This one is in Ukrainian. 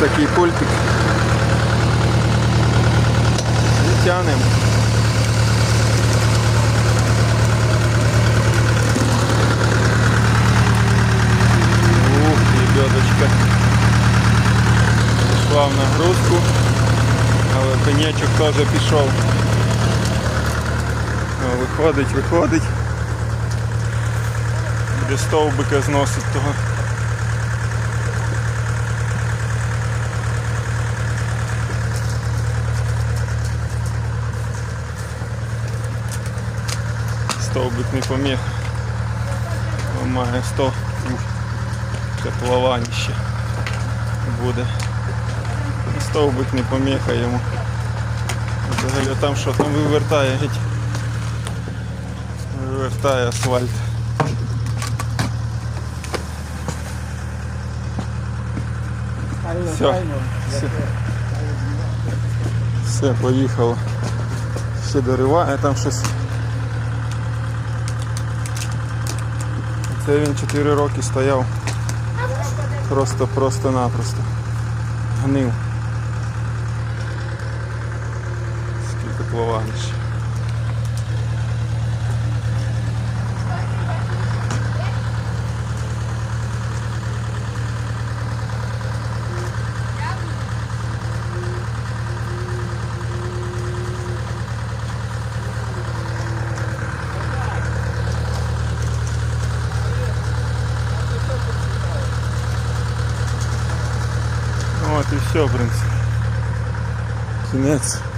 такий пультик. І тянемо. Ух, лебедочка. Пішла в нагрузку, але пенечок теж пішов. Виходить, виходить. Буде стовбика зносить того. Стовбик не поміг. Має 100 Ух, теплованіще буде. Стовбик не поміха йому. Взагалі там що там вивертає геть. Вивертає асфальт. Все. Все. Все, поїхало. Ще дориває там щось. Це він 4 роки стояв. Просто, просто-напросто. Гнив. Скільки плаваніше. От і все, в принципі. Кінець.